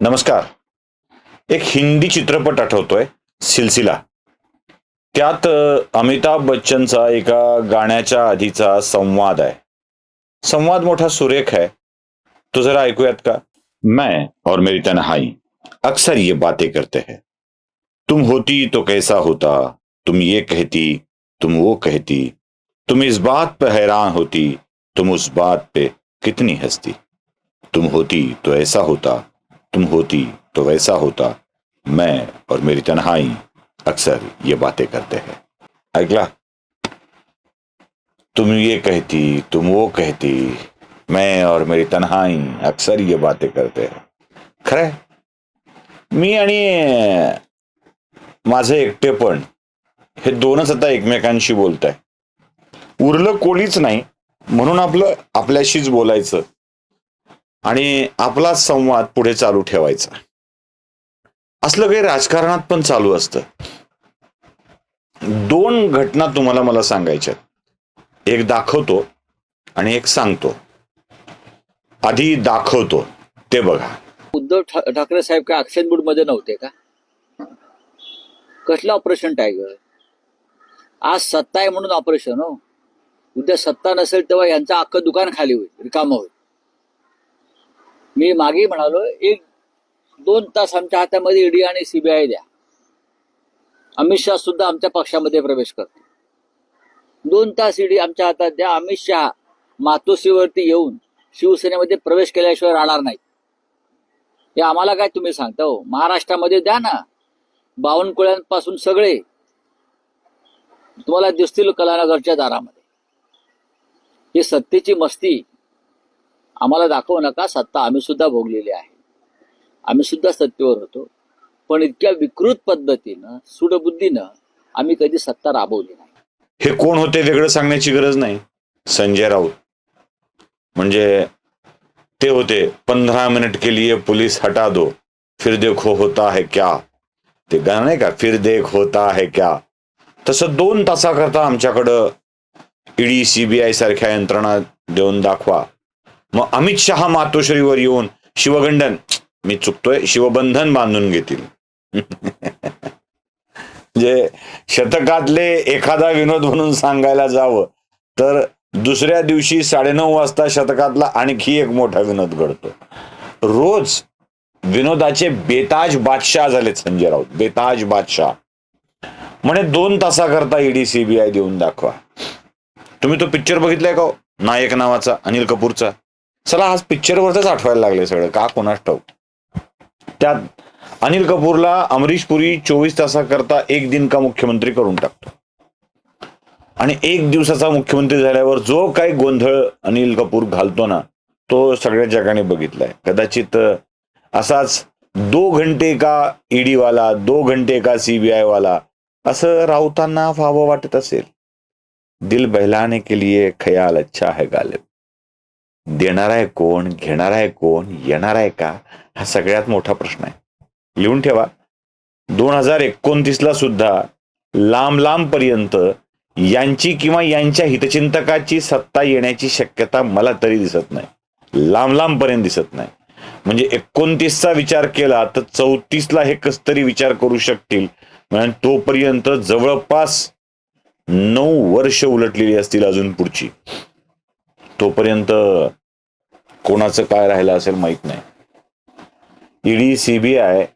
नमस्कार. एक हिंदी चित्रपट आठवतोय, सिलसिला. त्यात अमिताभ बच्चनचा एका गाण्याच्या आधीचा संवाद आहे. संवाद मोठा सुरेख आहे. तो जरा ऐकूयात का? मैं और मेरी तनहाई अक्सर ये बातें करते हैं. तुम होती तो कैसा होता, तुम ये कहती, तुम वो कहती, तुम इस बात पे हैरान होती, तुम उस बात पे कितनी हंसती. तुम होती तो ऐसा होता तुम होती तो वैसा होता। मैं और मेरी तन्हाई अक्सर ये बातें करते हैं। ऐकला तुम ये कहती तुम वो कहती मैं और मेरी तन्हाई अक्सर ये बातें करते हैं। खरंय मी आणि माझं एकटेपण हे दोनच आता एकमेकांशी बोलत आहे उरलं कोणीच नाही म्हणून आपलं आपल्याशीच बोलायचं. आणि आपला संवाद पुढे चालू ठेवायचा. असलं काही राजकारणात पण चालू असतं. दोन घटना तुम्हाला मला सांगायच्या एक दाखवतो आणि एक सांगतो. आधी दाखवतो ते बघा. उद्धव ठाकरे साहेब काय अक्षय बुडमध्ये नव्हते का? कसलं ऑपरेशन टायगर आज सत्ता आहे म्हणून ऑपरेशन हो. उद्या सत्ता नसेल तेव्हा यांचं अख्खं दुकान खाली होईल रिकामं होईल. मी मागे म्हणालो एक दोन तास आमच्या हातामध्ये ईडी आणि सीबीआय द्या. अमित शहा सुद्धा आमच्या पक्षामध्ये प्रवेश करतो दोन तास ईडी आमच्या हातात द्या. अमित शहा मातोश्रीवरती येऊन शिवसेनेमध्ये प्रवेश केल्याशिवाय राहणार नाही. हे आम्हाला काय तुम्ही सांगता हो? महाराष्ट्रामध्ये द्या ना. बावनकुळ्यांपासून सगळे. तुम्हाला दिसतील कलानगरच्या दारामध्ये. ही सत्तेची मस्ती आम्हाला दाखवू नका सत्ता आम्ही सुद्धा भोगलेली आहे. आम्ही सुद्धा सत्तेवर होतो. पण इतक्या विकृत पद्धतीनं सुडबुद्धीनं आम्ही कधी सत्ता राबवली नाही. हे कोण होते वेगळं सांगण्याची गरज नाही. संजय राऊत. म्हणजे ते होते पंधरा मिनिट के लिए पुलिस हटा दो फिर देखो होता है क्या. ते गाणं नाही का फिर देख होता है क्या. तसं दोन तासाकरता आमच्याकडं ईडी सीबीआय सारख्या यंत्रणा देऊन दाखवा. मग अमित शहा मातोश्रीवर येऊन शिवगंडन मी चुकतोय शिवबंधन बांधून घेतील. म्हणजे शतकातले एखादा विनोद म्हणून सांगायला जावं तर दुसऱ्या दिवशी साडेनऊ वाजता शतकातला आणखी एक मोठा विनोद घडतो. रोज विनोदाचे बेताज बादशाह झालेत संजय राऊत. बेताज बादशाह. म्हणे दोन तासाकरता ईडी सीबीआय देऊन दाखवा. तुम्ही तो पिक्चर बघितलाय का हो? नायक नावाचा अनिल कपूरचा. चला आज पिक्चरवरच आठवायला लागले सगळं. का कोणास ठाऊक? त्यात अनिल कपूरला अमरीश पुरी चोवीस तासाकरता एक दिन का मुख्यमंत्री करून टाकतो. आणि एक दिवसाचा मुख्यमंत्री झाल्यावर जो काही गोंधळ अनिल कपूर घालतो ना तो सगळ्या जगाने बघितलाय. कदाचित असाच दो घंटे का ईडी वाला दो घंटे का सीबीआय वाला असं राऊतांना व्हावं वाटत असेल. दिल बहलाने के लिए खयाल अच्छा है गालिब. देणार आहे कोण घेणार आहे कोण येणार आहे का हा सगळ्यात मोठा प्रश्न आहे. लिहून ठेवा. दोन हजार एकोणतीसला सुद्धा लांब लांब पर्यंत यांची किंवा यांच्या हितचिंतकाची सत्ता येण्याची शक्यता मला तरी दिसत नाही. लांब लांब पर्यंत दिसत नाही. म्हणजे एकोणतीसचा विचार केला तर चौतीसला हे कस तरी विचार करू शकतील? म्हणजे तोपर्यंत जवळपास नऊ वर्ष उलटलेली असतील अजून पुढची. तोपर्यंत कोणाचं काय राहिलं असेल माहीत नाही. ईडी सीबीआय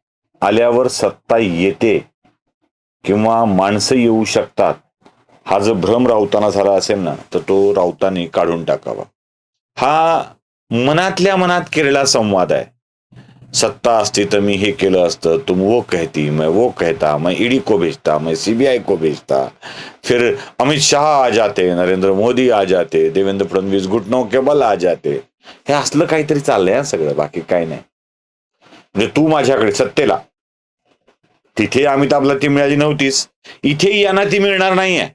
आल्यावर सत्ता येते किंवा माणसं येऊ शकतात. हा जो भ्रम रावताना झाला असेल ना तर तो राऊताने काढून टाकावा. हा मनातल्या मनात केलेला संवाद आहे. सत्ता असती तर मी हे केलं असतं. तुम वो कहती मैं वो कहता मैं ईडी को भेजता मैं सीबीआई को भेजता. फिर अमित शाह आ जाते नरेंद्र मोदी आ जाते देवेंद्र फडणवीस घुटनों के बल आ जाते. हे असलं काहीतरी चाललंय सगळं बाकी काय नाही. म्हणजे तू माझ्याकडे सत्तेला. तिथे अमिताभला ती मिळाली नव्हतीस इथे यांना ती मिळणार नाहीये.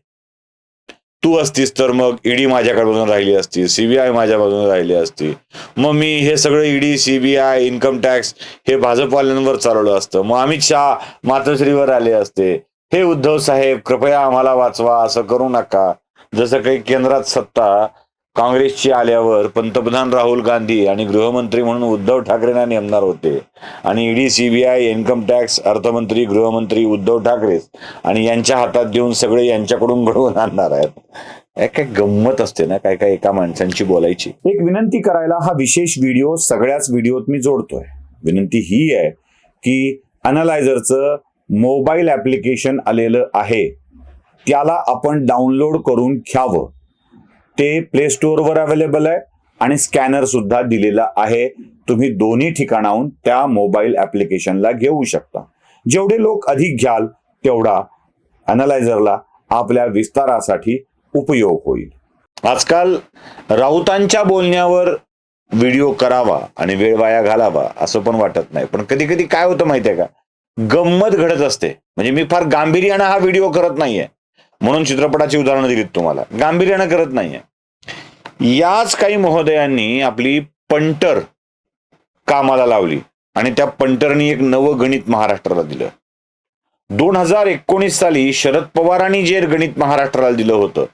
तू असतीस तर मग ईडी माझ्याकडे बाजून राहिली असती सीबीआय माझ्या बाजूने राहिली असती. मग मी हे सगळं ईडी सीबीआय इन्कम टॅक्स हे भाजपवाल्यांवर चालवलं असतं. मग अमित शहा मातोश्रीवर आले असते. हे उद्धव साहेब कृपया आम्हाला वाचवा असं करू नका. जसं काही केंद्रात सत्ता काँग्रेसची आल्यावर पंतप्रधान राहुल गांधी आणि गृहमंत्री म्हणून उद्धव ठाकरेंना नेमणार होते. आणि ईडी सीबीआय इन्कम टॅक्स अर्थमंत्री गृहमंत्री उद्धव ठाकरे आणि यांच्या हातात देऊन सगळे यांच्याकडून घडवून आणणार आहेत. काय गंमत असते ना काय काय एका माणसांची बोलायची. एक विनंती करायला हा विशेष व्हिडिओ सगळ्याच व्हिडिओत मी जोडतोय. विनंती ही आहे की अनालायझरचं मोबाईल ऍप्लिकेशन आलेलं आहे. त्याला आपण डाउनलोड करून घ्यावं. ते प्ले स्टोअरवर अवेलेबल आहे आणि स्कॅनर सुद्धा दिलेला आहे. तुम्ही दोन्ही ठिकाणाहून त्या मोबाईल ऍप्लिकेशनला घेऊ शकता. जेवढे लोक अधिक घ्याल तेवढा अनालायझरला आपल्या विस्तारासाठी उपयोग होईल. आजकाल राऊतांच्या बोलण्यावर व्हिडिओ करावा आणि वेळ वाया घालावा असं पण वाटत नाही. पण कधी कधी काय होतं माहितीये का? गंमत घडत असते. म्हणजे मी फार गांभीर्यानं हा व्हिडिओ करत नाहीये. म्हणून चित्रपटाची उदाहरणं दिलीत तुम्हाला. गांभीर्यानं करत नाहीये. याच काही महोदयांनी आपली पंटर कामाला लावली आणि त्या पंटरनी एक नवं गणित महाराष्ट्राला दिलं. दोन हजार एकोणीस साली शरद पवारांनी जे गणित महाराष्ट्राला दिलं होतं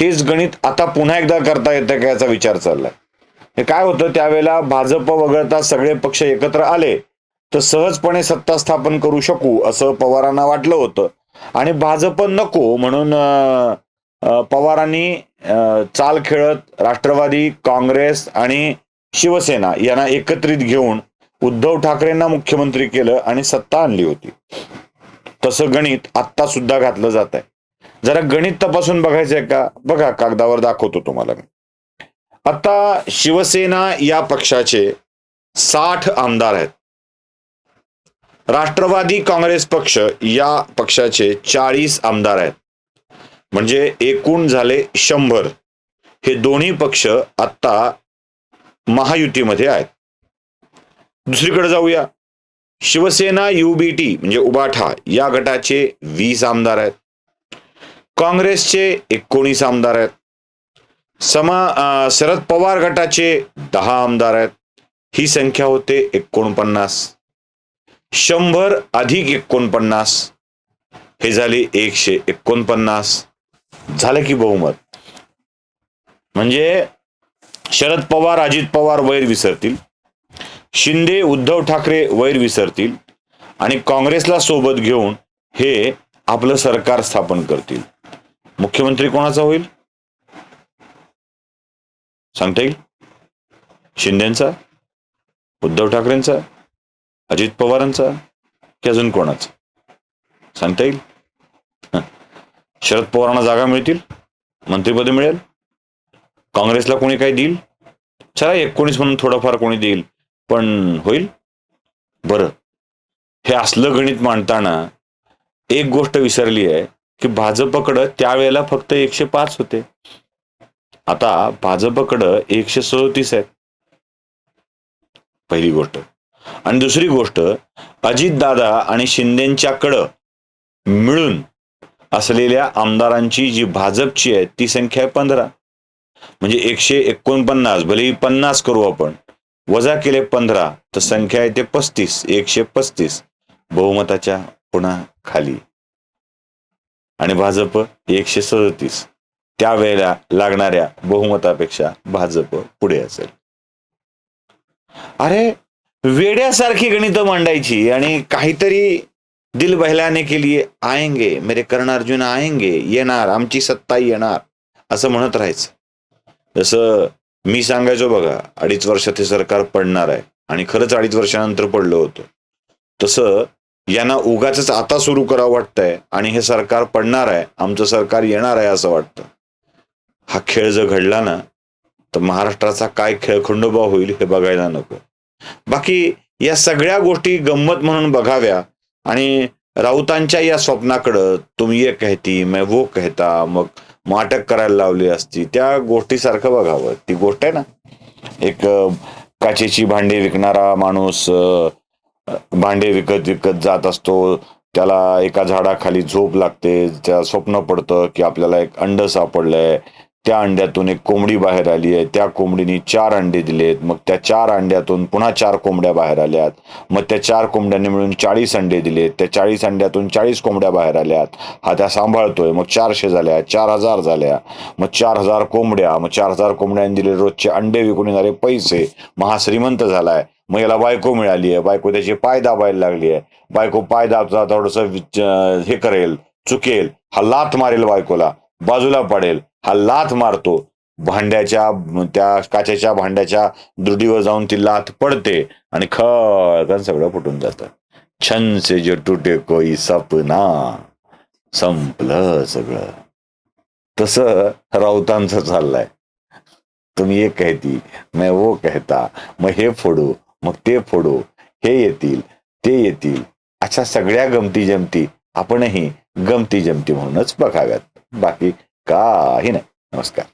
तेच गणित आता पुन्हा एकदा करता येतं का याचा विचार चाललाय? हे काय होतं? त्यावेळेला भाजप वगळता सगळे पक्ष एकत्र आले तर सहजपणे सत्ता स्थापन करू शकू असं पवारांना वाटलं होतं. आणि भाजप नको म्हणून पवारांनी चाल खेळत राष्ट्रवादी काँग्रेस आणि शिवसेना यांना एकत्रित घेऊन उद्धव ठाकरेंना मुख्यमंत्री केलं आणि सत्ता आणली होती. तसं गणित आत्ता सुद्धा घातलं जात आहे जरा गणित तपासून बघायचंय का? बघा कागदावर दाखवतो तुम्हाला मी. आता शिवसेना या पक्षाचे साठ आमदार आहेत. राष्ट्रवादी काँग्रेस पक्ष या पक्षाचे चाळीस आमदार आहेत. म्हणजे एकूण झाले शंभर. हे दोन्ही पक्ष आत्ता महायुतीमध्ये आहेत. दुसरीकडे जाऊया. शिवसेना युबीटी म्हणजे उबाठा या गटाचे वीस आमदार आहेत. काँग्रेसचे एकोणीस आमदार आहेत. समा शरद पवार गटाचे दहा आमदार आहेत. ही संख्या होते एकोणपन्नास. शंभर अधिक एकोणपन्नास. हे झाले एकशे एकोणपन्नास. झालं की बहुमत. म्हणजे शरद पवार अजित पवार वैर विसरतील. शिंदे उद्धव ठाकरे वैर विसरतील. आणि काँग्रेसला सोबत घेऊन हे आपलं सरकार स्थापन करतील. मुख्यमंत्री कोणाचा होईल? सांगता येईल? शिंदेचा? उद्धव ठाकरेंचा? अजित पवारांचा की अजून कोणाचा? सांगता येईल? शरद पवारांना जागा मिळतील? मंत्रिपद मिळेल? काँग्रेसला कोणी काही देईल? चला एकोणीस म्हणून थोडंफार कोणी देईल पण होईल? बरं. हे असलं गणित मांडताना एक गोष्ट विसरली आहे की भाजपकडं त्यावेळेला फक्त एकशे पाच होते. आता भाजपकडं एकशे सदोतीस आहेत. पहिली गोष्ट. आणि दुसरी गोष्ट अजितदादा आणि शिंदेंच्याकडं मिळून असलेल्या आमदारांची जी भाजपची आहे ती संख्या आहे पंधरा. म्हणजे एकशे एकोणपन्नास भलेही पन्नास करू आपण वजा केले पंधरा तर संख्या येते पस्तीस एकशे पस्तीस. बहुमताच्या पुन्हा खाली आणि भाजप एकशे सदतीस. त्यावेळेला लागणाऱ्या बहुमतापेक्षा भाजप पुढे असेल. अरे वेड्यासारखी गणित मांडायची आणि काहीतरी दिल बहलाने के लिए आएंगे मेरे कर्ण अर्जुन आएंगे येणार आमची सत्ता येणार असं म्हणत राहायचं. जसं मी सांगायचो बघा अडीच वर्षात हे सरकार पडणार आहे आणि खरंच अडीच वर्षानंतर पडलं होतं. तसं यांना उगाच आता सुरू करावं वाटतंय आणि हे सरकार पडणार आहे आमचं सरकार येणार आहे असं वाटतं. हा खेळ जर घडला ना तर महाराष्ट्राचा काय खेळखंडोबा होईल हे बघायला नको. बाकी या सगळ्या गोष्टी गंमत म्हणून बघाव्या. आणि राऊतांच्या या स्वप्नाकडं तुम्ही ये कहती मैं वो कहता मग माटक करायला लावली असती त्या गोष्टीसारखं बघावं. ती गोष्ट आहे ना? एक काचेची भांडी विकणारा माणूस भांडे विकत विकत जात असतो. त्याला एका झाडाखाली झोप लागते. त्या स्वप्न पडतं की आपल्याला एक अंड सापडलंय त्या अंड्यातून एक कोंबडी बाहेर आली आहे. त्या कोंबडीने चार अंडे दिलेत मग त्या चार अंड्यातून पुन्हा चार कोंबड्या बाहेर आल्यात मग त्या चार कोंबड्यांनी मिळून चाळीस अंडे दिलेत त्या चाळीस अंड्यातून चाळीस कोंबड्या बाहेर आल्यात हा त्या सांभाळतोय. मग चारशे झाल्या चार हजार झाल्या. मग चार हजार कोंबड्या मग चार हजार कोंबड्यांनी दिले रोजचे अंडे विकून येणारे पैसे. मग हा श्रीमंत झालाय. मग याला बायको मिळाली आहे. बायको त्याचे पाय दाबायला लागली आहे. बायको पाय दाबता थोडस हे करेल चुकेल. हा लाथ मारेल बायकोला. बाजूला पडेल. हा लाथ मारतो. भांड्याच्या त्या काचेच्या भांड्याच्या दृढीवर जाऊन ती लाथ पडते आणि खळकन सगळं फुटून जातं. छन से जो टुटे कोई सपना. संपलं सगळं. तस राऊतांचं चाललंय. तुम्ही एक कहती मैं वो कहता मग हे फोडू मग ते फोडू हे येतील ते येतील. अशा सगळ्या गमती जमती आपणही गमती जमती म्हणूनच बघाव्यात. बाकी काही नाही नमस्कार.